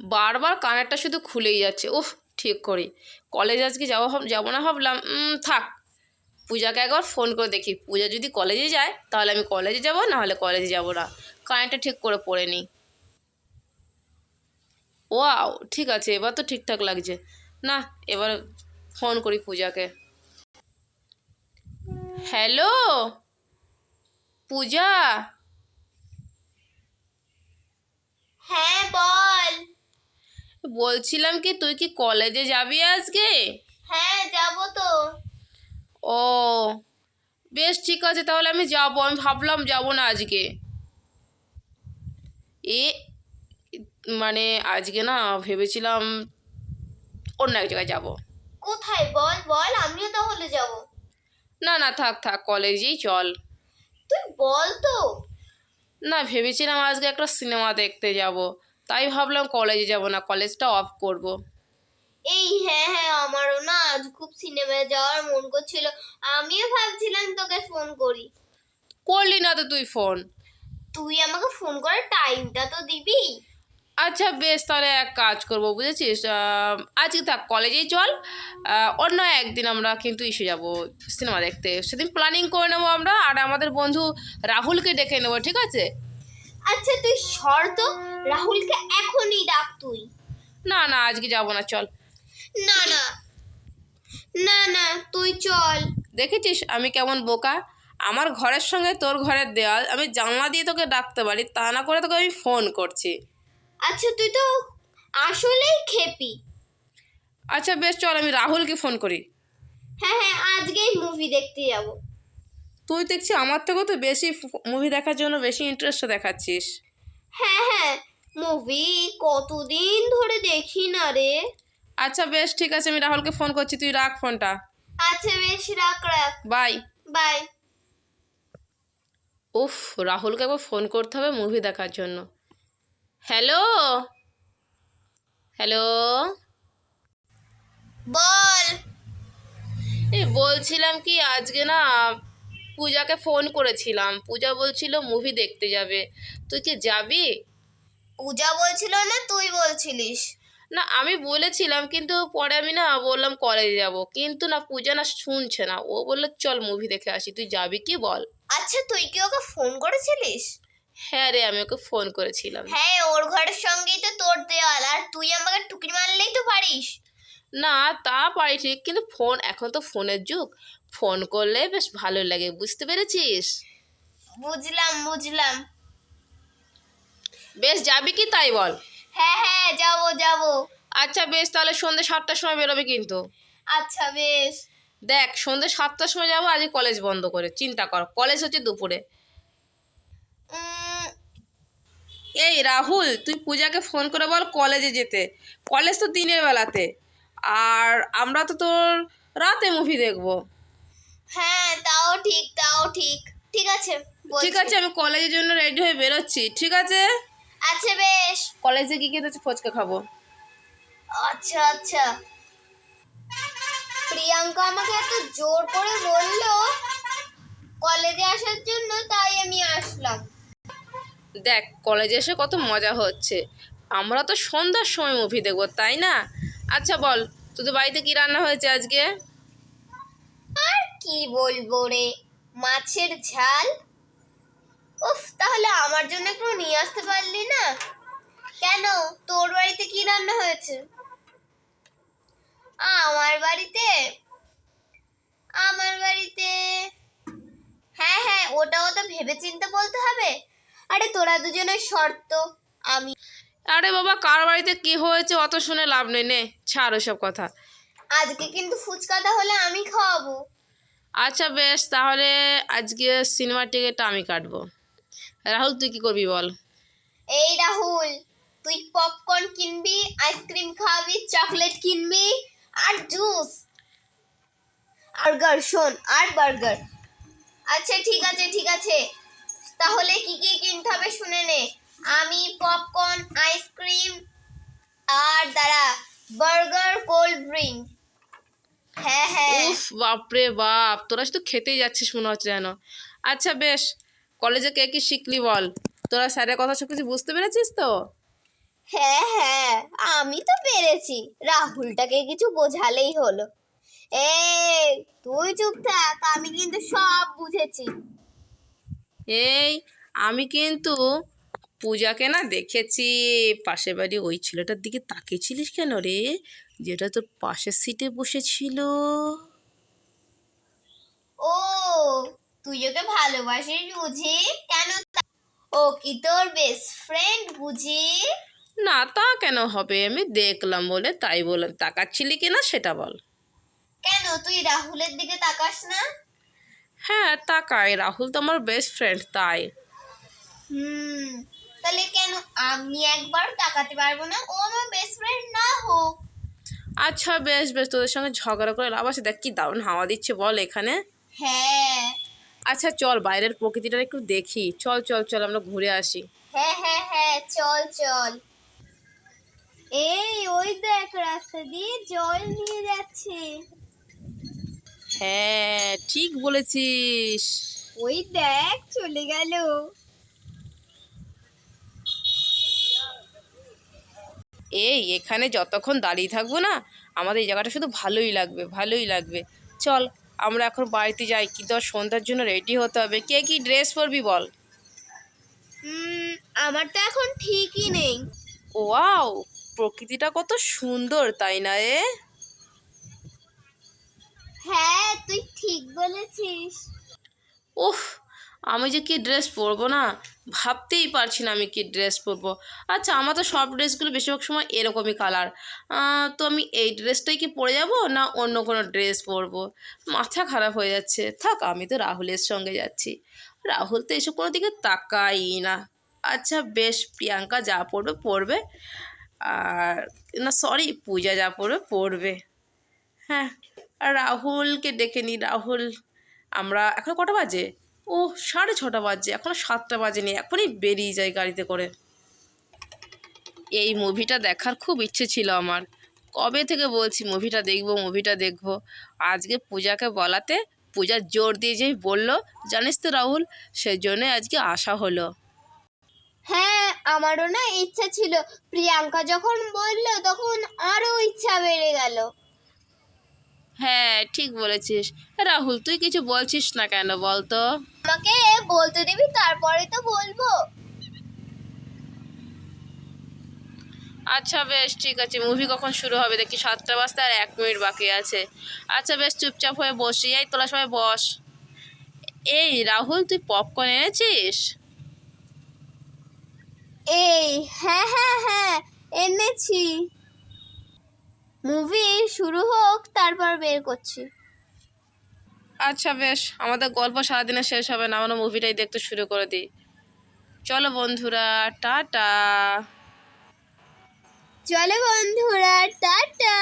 বারবার কানেরটা শুধু খুলেই যাচ্ছে। উফ, ঠিক করি। কলেজ আজকে যাব যাব না ভাবলাম থাক। পূজাকে একবার ফোন করে দেখি। পূজা যদি কলেজে যায়, তাহলে আমি কলেজে যাব, না হলে কলেজে যাব না। কানেরটা ঠিক করে পড়ে নিই। ওয়াও, ঠিক আছে, এবার তো ঠিকঠাক লাগছে। না, এবার ফোন করি পূজাকে। হ্যালো পূজা? হ্যাঁ বল। বলছিলাম কি তুই কি কলেজে যাবি আজকে? হ্যাঁ যাব তো। ও বেশ ঠিক আছে তাহলে আমি যাব। আমি ভাবলাম যাব না আজকে। এ মানে আজকে না ভেবেছিলাম অন্য এক জায়গায় যাব। কোথায়? বল বল আমিও তাহলে যাব। না না থাক থাক কলেজেই চল। তুই বল তো। না ভেবেছিলাম আজকে একটা সিনেমা দেখতে যাব। তাই ভাবলাম কলেজে যাব না কলেজটা অফ করব। এই হ্যাঁ হ্যাঁ আমারও না আজ খুব সিনেমায় যাওয়ার মন করছিল। আমিও ভাবছিলাম তোকে ফোন করি। করলি না তো তুই ফোন তুই আমাকে ফোন করার টাইমটা তো দিবি। আচ্ছা বেশ তাহলে এক কাজ করব বুঝেছিস? আজকে থাক কলেজেই চল। অন্য একদিন আমরা কিন্তু এসে যাব সিনেমা দেখতে। সেদিন প্ল্যানিং করে নেব আমরা আর আমাদের বন্ধু রাহুলকে ডেকে নেব ঠিক আছে? আচ্ছা তুই সর তো। রাহুলকে এখনই ডাক তুই। না না আজকে যাব না চল। না না। না না তুই চল। দেখেছিস আমি কেমন বোকা? আমার ঘরের সঙ্গে তোর ঘরের দেওয়াল আমি জানলা দিয়ে তোকে ডাকতে পারি তা না করে তোকে আমি ফোন করছি। আচ্ছা তুই তো আসলেই খেপি। আচ্ছা বেশ চল আমি রাহুলকে ফোন করি। হ্যাঁ হ্যাঁ আজকেই মুভি দেখতে যাব। তুই দেখছি আমার থেকেও তো বেশি মুভি দেখার জন্য বেশি ইন্টারেস্ট দেখাচ্ছিস। হ্যাঁ হ্যাঁ মুভি কতদিন ধরে দেখি না রে। আচ্ছা বেশ ঠিক আছে আমি রাহুলকে ফোন করছি তুই রাখ ফোনটা আচ্ছা বেশ রাখ রাখ। বাই বাই উফ রাহুলকে একবার ফোন করতে হবে মুভি দেখার জন্য। হ্যালো হ্যালো বল। বলছিলাম কি আজকে না পূজাকে ফোন করেছিলাম। পূজা বলছিল মুভি দেখতে যাবে। তুই কি যাবি? পূজা বলছিল না তুই বলছিলিস? না আমি বলেছিলাম কিন্তু পরে আমি না বললাম কলেজে যাব। কিন্তু না পূজা না শুনছে না। ও বলল চল মুভি দেখে আসি তুই যাবি কি বল? আচ্ছা তুই কি ওকে ফোন করেছিলিস? হ্যাঁ রে আমি ওকে ফোন করেছিলাম। হ্যাঁ ওর ঘরের সঙ্গেই তো তোর দেওয়াল আর তুই আমাকে টুকি মারলেই তো পারিস। না তা পারি ঠিক কিন্তু ফোন এখন তো ফোনের যুগ। ফোন করলে বেশ ভালো লাগে বুঝতে পেরেছিস? বুঝলাম বুঝলাম। বেশ যাবি কি তাই বল? হ্যাঁ হ্যাঁ যাব যাব। আচ্ছা বেশ তাহলে সন্ধ্যে সাতটার সময় বেরোবে কিন্তু। আচ্ছা বেশ। দেখ সন্ধ্যে সাতটার সময় যাব আজ কলেজ বন্ধ করে চিন্তা কর কলেজ হচ্ছে দুপুরে। এই রাহুল তুই পূজাকে ফোন করে বল কলেজে যেতে। কলেজ তো দিনের বেলাতে। আর আমরা তো তোর রাতে মুভি দেখব। হ্যাঁ তাও ঠিক তাও ঠিক। ঠিক আছে। ঠিক আছে আমি কলেজের জন্য রেডি হয়ে বেরোচ্ছি। ঠিক আছে? আচ্ছা বেশ। কলেজে গিয়ে কিন্তু ফুচকা খাব। আচ্ছা আচ্ছা। প্রিয়াঙ্কা আমাকে এত জোর করে বলল কলেজে আসার জন্য তাই আমি আসলাম। দেখ কলেজে এসে কত মজা হচ্ছে। আমরা তো সন্ধ্যার সময় মুভি দেখব তাই না? আচ্ছা বল তোদের বাড়িতে কি রান্না হয়েছে আজকে? আর কি বলব রে? মাছের ঝাল? উফ তাহলে আমার জন্য একটু নিয়ে আসতে পারলি না? কেন? তোর বাড়িতে কি রান্না হয়েছে? আমার বাড়িতে? আমার বাড়িতে? হ্যাঁ হ্যাঁ ওটাও তো ভেবে চিন্তে বলতে হবে। আরে তোরা দুজনের শর্ত। আমি আরে বাবা কার বাড়িতে কি হয়েছে অত শুনে লাভ নেই নে ছাড় ওসব কথা। আজকে কিন্তু ফুচকাটা হলে আমি খাওয়াবো। আচ্ছা বেশ, তাহলে আজকে সিনেমার টিকিটটা আমি কাটবো। রাহুল, তুই কি করবি বল? এই রাহুল, তুই পপকর্ন কিনবি আইসক্রিম খাবি চকলেট কিনবি, আর জুস বার্গার শোন, আর বার্গার আচ্ছা ঠিক আছে ঠিক আছে। তাহলে কি কি কিনতে হবে শুনে নে। আমি পপকর্ন আইসক্রিম আর দাঁড়া বার্গার কোল্ড ড্রিঙ্ক হ্যাঁ হ্যাঁ। উফ বাপরে বাপ তোরা শুধু খেতেই যাচ্ছিস মনে হচ্ছে যেন। আচ্ছা বেশ কলেজে কে কি শিখলি বল? তোরা স্যারের কথা সব কিছু বুঝতে পেরেছিস তো? হ্যাঁ হ্যাঁ আমি তো পেরেছি। রাহুলটাকে কিছু বোঝালেই হলো। এই তুই চুপ থাক আমি কিন্তু সব বুঝেছি। এই আমি কিন্তু পূজাকে না দেখেছি। পাশের বাড়ি ওই ছেলেটার দিকে তাকিয়েছিলিস কেন রে? যেটা তোর পাশের সিটে বসেছিল। ও তুই ওকে ভালোবাসিস বুঝি? কেন ও কি তোর বেস্ট ফ্রেন্ড বুঝি? না তা কেন হবে? আমি দেখলাম বলে তাই বললাম। তাকাচ্ছিলি কিনা সেটা বল। কেন? তুই রাহুলের দিকে তাকাস না? হ্যাঁ তাকাই। রাহুল তো আমার বেস্ট ফ্রেন্ড তাই। হুম তাহলে কেন আমি একবার তাকাতে পারব না? ও আমার বেস্ট ফ্রেন্ড না হোক। আচ্ছা বেশ বেশ তোদের সঙ্গে ঝগড়া করে লাভ আছে। দেখ কি দারুণ হাওয়া দিচ্ছে বল এখানে। হ্যাঁ। আচ্ছা চল বাইরের প্রকৃতিটা একটু দেখি। চল চল চল আমরা ঘুরে আসি। হ্যাঁ হ্যাঁ হ্যাঁ চল চল। এই ওই দেখ রাস্তা দিয়ে জল নিয়ে যাচ্ছে। হ্যাঁ ঠিক বলেছিস। ওই দেখ চলে গেল। এই এখানে যতক্ষণ দাঁড়িয়ে থাকব না আমাদের এই জায়গাটা শুধু ভালোই লাগবে ভালোই লাগবে। চল আমরা এখন বাড়িতে যাই কি তোর সন্ধ্যার জন্য রেডি হতে হবে? কে কি ড্রেস পরবি বল। হুম আমার তো এখন ঠিকই নেই। ওয়াও প্রকৃতিটা কত সুন্দর তাই না এ? হ্যাঁ তুই ঠিক বলেছিস। উফ আমি যে কি ড্রেস পরবো না? ভাবতেই পারছি না আমি কি ড্রেস পরবো। আচ্ছা আমার তো সব ড্রেসগুলো বেশিরভাগ সময় এরকমই কালার তো আমি এই ড্রেসটাই কি পরে যাব না অন্য কোনো ড্রেস পরবো? মাথা খারাপ হয়ে যাচ্ছে। থাক, আমি তো রাহুলের সঙ্গে যাচ্ছি। রাহুল তো এসব কোনো দিকে তাকাই না। আচ্ছা বেশ, প্রিয়াঙ্কা যা পড়বে পড়বে আর, না সরি পূজা যা পড়বে পড়বে হ্যাঁ আর রাহুলকে ডেকে নিই রাহুল। আমরা, এখন কটা বাজে? ও সাড়ে ছটা বাজে। এখনও সাতটা বাজেনি, এখনই বেরিয়ে যায় গাড়িতে করে। এই মুভিটা দেখার খুব ইচ্ছে ছিল আমার। কবে থেকে বলছি মুভিটা দেখব মুভিটা দেখব? আজকে পূজাকে বলাতে পূজা জোর দিয়ে যেই বলল, জানিস তো রাহুল সেই জন্যে আজকে আসা হলো। হ্যাঁ আমারও না ইচ্ছা ছিল। প্রিয়াঙ্কা যখন বলল, তখন আরও ইচ্ছা বেড়ে গেল। হ্যাঁ ঠিক বলেছিস। রাহুল তুই কিছু বলছিস না কেন বলতো? আমাকে বলতে দিবি তারপরে তো বলব। আচ্ছা বেশ ঠিক আছে। মুভি কখন শুরু হবে? দেখি সাতটা বাজতে আর এক মিনিট বাকি আছে। আচ্ছা বেশ চুপচাপ হয়ে বসি। এই তোলা সবাই বস। এই রাহুল তুই পপকর্ন এনেছিস? এই হ্যাঁ হ্যাঁ হ্যাঁ এনেছি। মুভি শুরু হোক তারপর বের করছি। আচ্ছা বেশ। আমাদের গল্প সারাদিনে শেষ হবে না। আমরা মুভিটাই দেখতে শুরু করে দিই। চলো বন্ধুরা টাটা। চলো বন্ধুরা টাটা।